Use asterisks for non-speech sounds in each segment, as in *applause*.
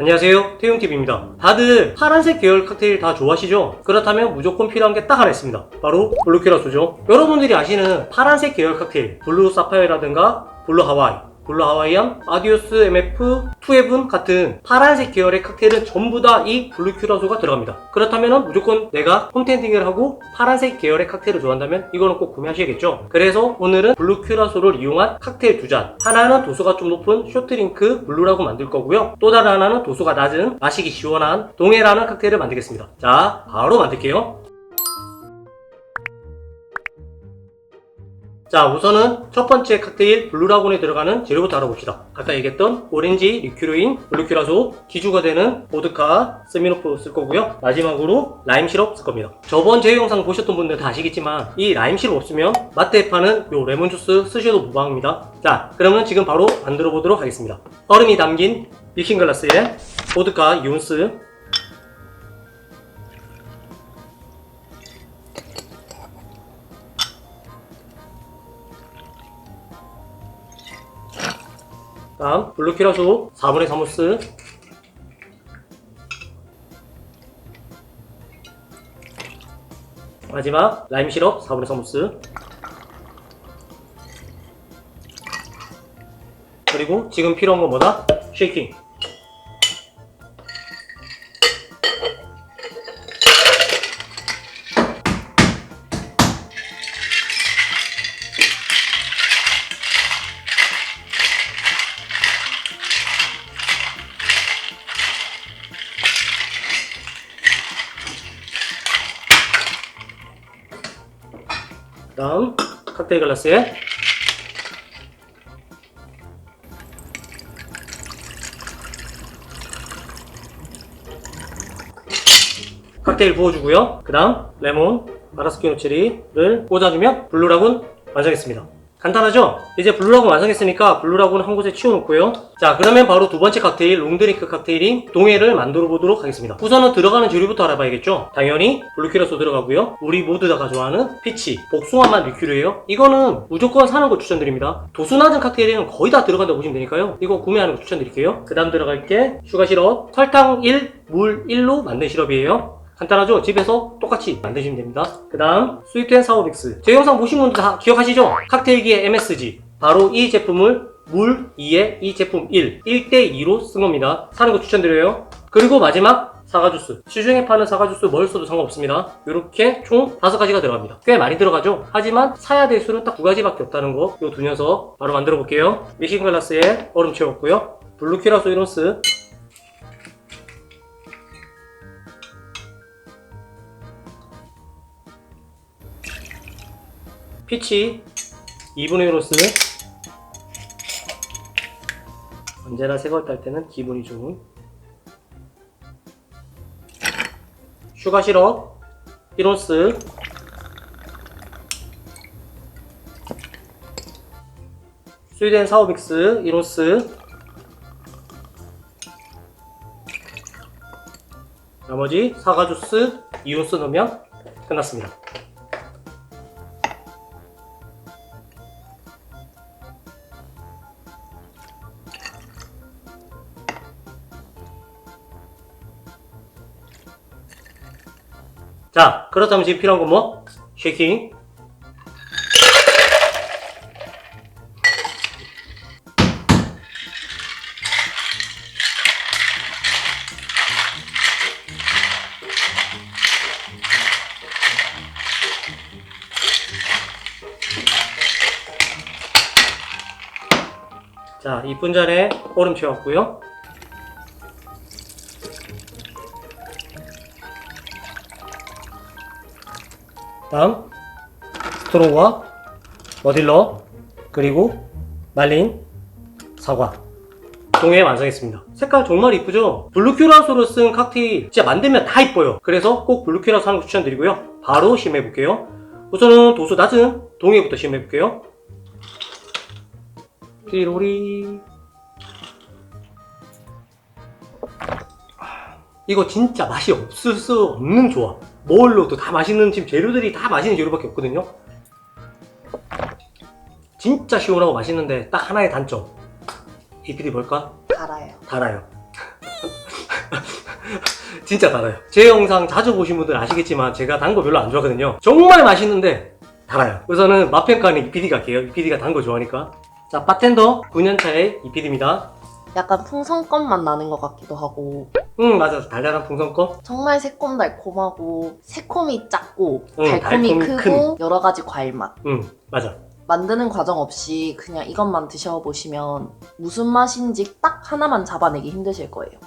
안녕하세요. 태용TV입니다. 다들 파란색 계열 칵테일 다 좋아하시죠? 그렇다면 무조건 필요한 게 딱 하나 있습니다. 바로 블루키라소죠. 여러분들이 아시는 파란색 계열 칵테일 블루 사파이어라든가 블루 하와이 블루 하와이안, 아디오스 MF, 투에븐 같은 파란색 계열의 칵테일은 전부 다 이 블루 큐라소가 들어갑니다. 그렇다면 무조건 내가 홈텐딩을 하고 파란색 계열의 칵테일을 좋아한다면 이거는 꼭 구매하셔야겠죠. 그래서 오늘은 블루 큐라소를 이용한 칵테일 두 잔. 하나는 도수가 좀 높은 쇼트링크 블루라고 만들 거고요. 또 다른 하나는 도수가 낮은 마시기 시원한 동해라는 칵테일을 만들겠습니다. 자, 바로 만들게요. 자 우선은 첫 번째 칵테일 블루라곤에 들어가는 재료부터 알아봅시다. 아까 얘기했던 오렌지 리큐르인 블루큐라소 기주가 되는 보드카 세미노프 쓸 거고요. 마지막으로 라임 시럽 쓸 겁니다. 저번 제 영상 보셨던 분들 다 아시겠지만 이 라임 시럽 없으면 마트에 파는 요 레몬 주스 쓰셔도 무방합니다. 자 그러면 지금 바로 만들어 보도록 하겠습니다. 얼음이 담긴 믹싱 글라스에 보드카 이온스 다음 블루키라소 4분의 3호스 마지막 라임 시럽 4분의 3호스 그리고 지금 필요한 건 뭐다? 쉐이킹 다음 칵테일 글라스에 칵테일 부어주고요. 그 다음 레몬, 마라스키노 체리를 꽂아주면 블루라군 완성했습니다. 간단하죠? 이제 블루라군 완성했으니까 블루라군 한 곳에 치워놓고요. 자 그러면 바로 두 번째 칵테일 롱드링크 칵테일인 동해를 만들어 보도록 하겠습니다. 우선은 들어가는 재료부터 알아봐야겠죠? 당연히 블루키라소 들어가고요. 우리 모두 다 가져가는 피치, 복숭아맛 리큐르예요. 이거는 무조건 사는 거 추천드립니다. 도수 낮은 칵테일에는 거의 다 들어간다고 보시면 되니까요. 이거 구매하는 거 추천드릴게요. 그 다음 들어갈 게 슈가 시럽, 설탕 1, 물 1로 만든 시럽이에요. 간단하죠? 집에서 똑같이 만드시면 됩니다. 그 다음 스위트 앤 사워 믹스 제 영상 보신 분들 다 기억하시죠? 칵테일기의 MSG 바로 이 제품을 물 2에 이 제품 1 1대2로 쓴 겁니다. 사는 거 추천드려요. 그리고 마지막 사과 주스 시중에 파는 사과 주스 뭘 써도 상관없습니다. 이렇게 총 5가지가 들어갑니다. 꽤 많이 들어가죠? 하지만 사야 될 수는 딱 두 가지밖에 없다는 거요두 녀석 바로 만들어 볼게요. 믹싱 글라스에 얼음 채웠고요. 블루키라 소 이노스 피치. 2분의 1로스. 언제나 새걸 딸 때는 기분이 좋은. 슈가 시럽 1온스. 스위덴 사우빅스. 1온스. 나머지 사과 주스 2온스 넣으면 끝났습니다. 자, 그렇다면 지금 필요한 건 뭐? 쉐이킹. 자, 이 분잔에 얼음 채웠고요. 다음 스트로우와 머딜러 그리고 말린 사과. 동해 완성했습니다. 색깔 정말 이쁘죠? 블루큐라소로 쓴 칵테일 진짜 만들면 다 이뻐요. 그래서 꼭 블루큐라소 하는 거 추천드리고요. 바로 심해 볼게요. 우선은 도수 낮은 동해부터 심해 볼게요. 띠로리 이거 진짜 맛이 없을 수 없는 조합 뭘 넣어도 다 맛있는 지금 재료들이 다 맛있는 재료밖에 없거든요 진짜 시원하고 맛있는데 딱 하나의 단점 이 PD 뭘까? 달아요. 달아요 *laughs* 진짜 달아요. 제 영상 자주 보신 분들 아시겠지만 제가 단 거 별로 안 좋아하거든요. 정말 맛있는데 달아요. 우선은 맛평가는 이PD 갈게요. 이PD가 단 거 좋아하니까. 자, 바텐더 9년차의 이PD입니다. 약간 풍선껌 맛 나는 것 같기도 하고 응, 맞아. 달달한 풍선껌. 정말 새콤달콤하고 새콤이 작고 응, 달콤이 달콤이 크고 여러 가지 과일 맛 응, 맞아. 만드는 과정 없이 그냥 이것만 드셔보시면 무슨 맛인지 딱 하나만 잡아내기 힘드실 거예요.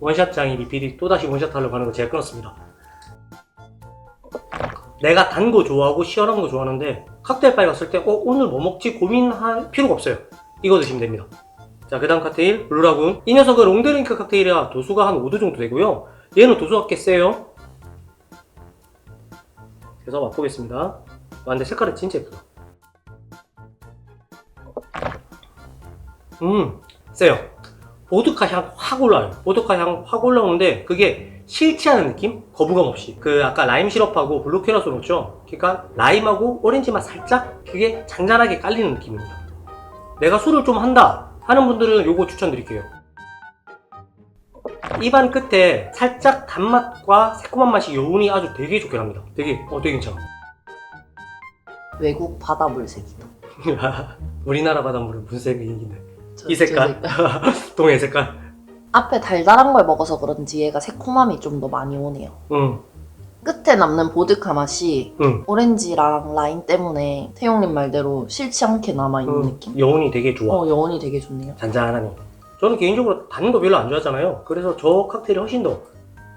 원샷 장인 이PD 또다시 원샷 하려고 하는 거 제가 끊었습니다. 내가 단 거 좋아하고 시원한 거 좋아하는데 칵테일 바에 갔을 때 어, 오늘 뭐 먹지 고민할 필요가 없어요. 이거 드시면 됩니다. 자, 그 다음 칵테일 블루라군. 이 녀석은 롱드링크 칵테일이라 도수가 한 5도 정도 되고요. 얘는 도수가 꽤 세요. 그래서 맛보겠습니다. 와, 근데 색깔은 진짜 예쁘다. 음, 세요. 보드카 향 확 올라요. 보드카 향 확 올라오는데 그게 싫지 않은 느낌? 거부감 없이. 그 아까 라임 시럽하고 블루 캐럿을 넣었죠? 그러니까 라임하고 오렌지 맛 살짝 그게 잔잔하게 깔리는 느낌입니다. 내가 술을 좀 한다 하는 분들은 요거 추천드릴게요. 입안 끝에 살짝 단맛과 새콤한 맛이 여운이 아주 되게 좋게 납니다. 되게 어 되게 괜찮아. 외국 바다 물색이다. *laughs* 우리나라 바닷물은 문색이긴데 저- 이저 색깔 *laughs* 동해 색깔. 앞에 달달한 걸 먹어서 그런지 얘가 새콤함이 좀 더 많이 오네요. 응, 끝에 남는 보드카 맛이 응. 오렌지랑 라임 때문에 태용님 말대로 싫지 않게 남아있는 응. 느낌? 여운이 되게 좋아. 어, 여운이 되게 좋네요. 잔잔하니. 저는 개인적으로 단 거 별로 안 좋아하잖아요. 그래서 저 칵테일이 훨씬 더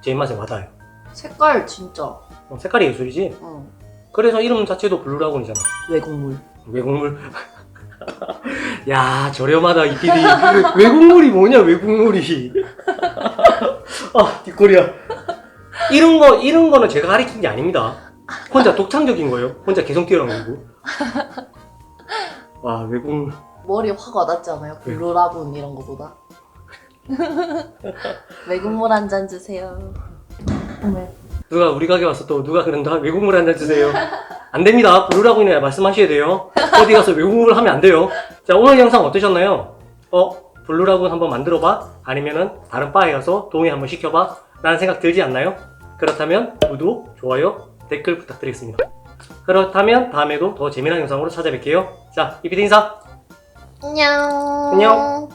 제 입맛에 맞아요. 색깔 진짜 어, 색깔이 예술이지. 응. 그래서 이름 자체도 블루라곤이잖아. 외국물. 외국물. *laughs* 야 저렴하다 이 PD. *laughs* 외국물이 뭐냐 외국물이. 아 *laughs* 뒷골이야. 이런 거 이런 거는 제가 가리킨 게 아닙니다. 혼자 독창적인 거예요. 혼자 개성 뛰어난 거고. 와 외국물. 머리 확 와닿지 않아요? 블루라군 이런 거보다. *laughs* 외국물 한 잔 주세요. 네. 누가 우리 가게 와서 또 누가 그런다 외국물 한 잔 주세요. 안 됩니다. 블루라고이나 말씀하셔야 돼요. 어디 가서 외국물 하면 안 돼요. 자 오늘 영상 어떠셨나요? 어 블루라군 한번 만들어봐? 아니면은 다른 바에 가서 동의 한번 시켜봐? 라는 생각 들지 않나요? 그렇다면 구독, 좋아요, 댓글 부탁드리겠습니다. 그렇다면 다음에도 더 재미난 영상으로 찾아뵐게요. 자 이피디 인사. 안녕. 안녕.